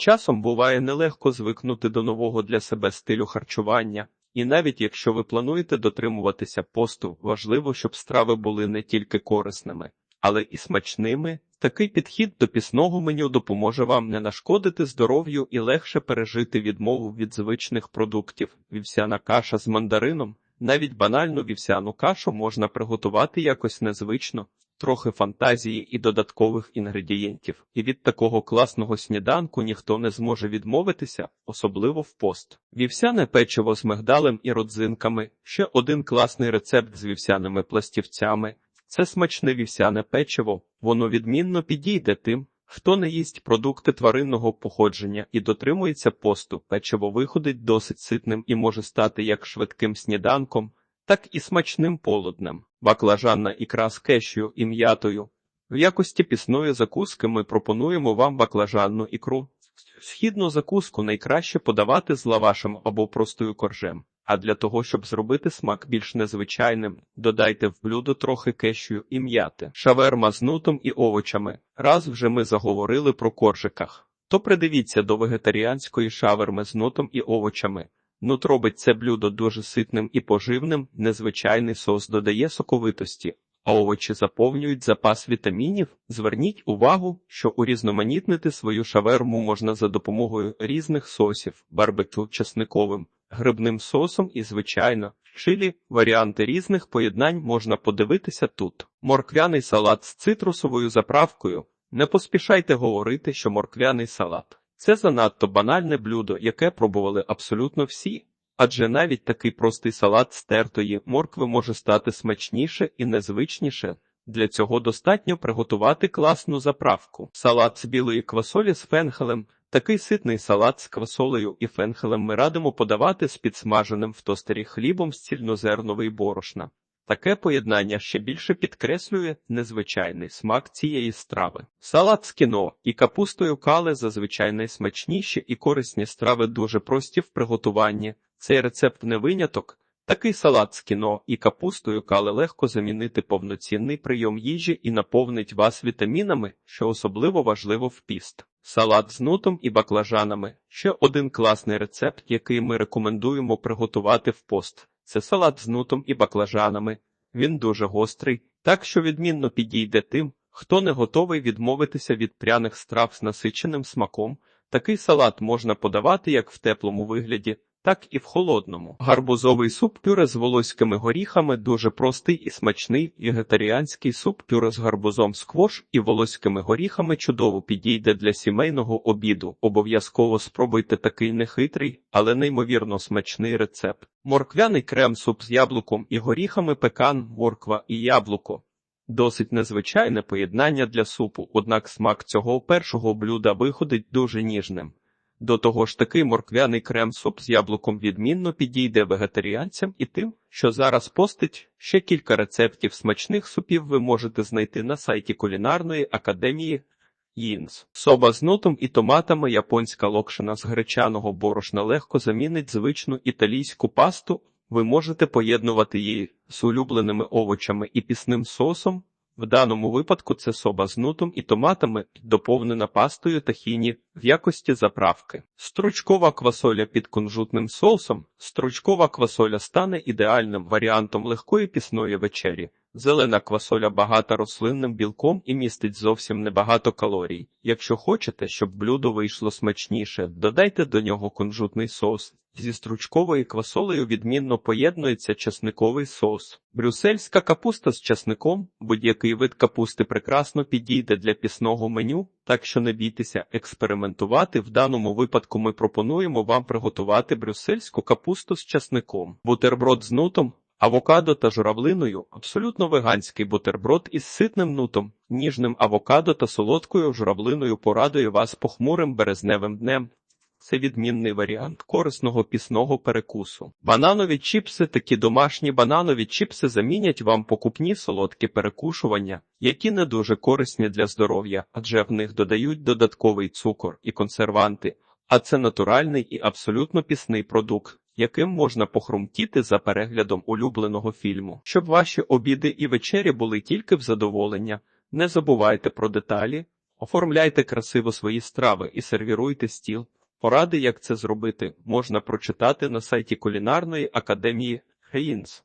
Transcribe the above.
Часом буває нелегко звикнути до нового для себе стилю харчування, і навіть якщо ви плануєте дотримуватися посту, важливо, щоб страви були не тільки корисними, але і смачними. Такий підхід до пісного меню допоможе вам не нашкодити здоров'ю і легше пережити відмову від звичних продуктів. Вівсяна каша з мандарином. Навіть банальну вівсяну кашу можна приготувати якось незвично, трохи фантазії і додаткових інгредієнтів. І від такого класного сніданку ніхто не зможе відмовитися, особливо в пост. Вівсяне печиво з мигдалем і родзинками, ще один класний рецепт з вівсяними пластівцями. Це смачне вівсяне печиво, воно відмінно підійде тим, хто не їсть продукти тваринного походження і дотримується посту. Печиво виходить досить ситним і може стати як швидким сніданком, так і смачним полуднем. Баклажанна ікра з кешю і м'ятою. В якості пісної закуски ми пропонуємо вам баклажанну ікру. Східну закуску найкраще подавати з лавашем або простою коржем. А для того, щоб зробити смак більш незвичайним, додайте в блюдо трохи кешю і м'яти, шаверма з нутом і овочами. Раз вже ми заговорили про коржиках, то придивіться до вегетаріанської шаверми з нутом і овочами. Нут робить це блюдо дуже ситним і поживним, незвичайний сос додає соковитості, а овочі заповнюють запас вітамінів. Зверніть увагу, що урізноманітнити свою шаверму можна за допомогою різних сосів, барбекю чесниковим, грибним сосом і, звичайно, чилі. Варіанти різних поєднань можна подивитися тут. Морквяний салат з цитрусовою заправкою. Не поспішайте говорити, що морквяний салат. Це занадто банальне блюдо, яке пробували абсолютно всі, адже навіть такий простий салат з тертої моркви може стати смачніше і незвичніше. Для цього достатньо приготувати класну заправку. Салат з білої квасолі з фенхелем. Такий ситний салат з квасолею і фенхелем ми радимо подавати з підсмаженим в тостері хлібом з цільнозерновий борошна. Таке поєднання ще більше підкреслює незвичайний смак цієї страви. Салат з кіно і капустою кале зазвичай найсмачніші і корисні страви дуже прості в приготуванні. Цей рецепт не виняток. Такий салат з кіно і капустою кале легко замінити повноцінний прийом їжі і наповнить вас вітамінами, що особливо важливо в піст. Салат з нутом і баклажанами ще один класний рецепт, який ми рекомендуємо приготувати в пост. Це салат з нутом і баклажанами. Він дуже гострий, так що відмінно підійде тим, хто не готовий відмовитися від пряних страв з насиченим смаком. Такий салат можна подавати як в теплому вигляді, так і в холодному. Гарбузовий суп пюре з волоськими горіхами дуже простий і смачний. Вегетаріанський суп пюре з гарбузом сквош і волоськими горіхами чудово підійде для сімейного обіду. Обов'язково спробуйте такий нехитрий, але неймовірно смачний рецепт. Морквяний крем суп з яблуком і горіхами пекан, морква і яблуко. Досить незвичайне поєднання для супу, однак смак цього першого блюда виходить дуже ніжним. До того ж такий морквяний крем-суп з яблуком відмінно підійде вегетаріанцям і тим, що зараз постить ще кілька рецептів смачних супів ви можете знайти на сайті кулінарної академії Їнс. Соба з нутом і томатами японська локшина з гречаного борошна легко замінить звичну італійську пасту. Ви можете поєднувати її з улюбленими овочами і пісним сосом. В даному випадку це соба з нутом і томатами, доповнена пастою тахіні в якості заправки. Стручкова квасоля під кунжутним соусом. Стручкова квасоля стане ідеальним варіантом легкої пісної вечері. Зелена квасоля багата рослинним білком і містить зовсім небагато калорій. Якщо хочете, щоб блюдо вийшло смачніше, додайте до нього кунжутний соус. Зі стручковою квасолею відмінно поєднується часниковий соус. Брюссельська капуста з часником, будь-який вид капусти прекрасно підійде для пісного меню, так що не бійтеся експериментувати. В даному випадку ми пропонуємо вам приготувати брюссельську капусту з часником, бутерброд з нутом, авокадо та журавлиною, абсолютно веганський бутерброд із ситним нутом, ніжним авокадо та солодкою журавлиною порадує вас похмурим березневим днем. Це відмінний варіант корисного пісного перекусу. Бананові чіпси, такі домашні бананові чіпси замінять вам покупні солодкі перекушування, які не дуже корисні для здоров'я, адже в них додають додатковий цукор і консерванти, а це натуральний і абсолютно пісний продукт, яким можна похрумтіти за переглядом улюбленого фільму. Щоб ваші обіди і вечері були тільки в задоволення, не забувайте про деталі. Оформляйте красиво свої страви і сервіруйте стіл. Поради, як це зробити, можна прочитати на сайті кулінарної академії Хеїнс.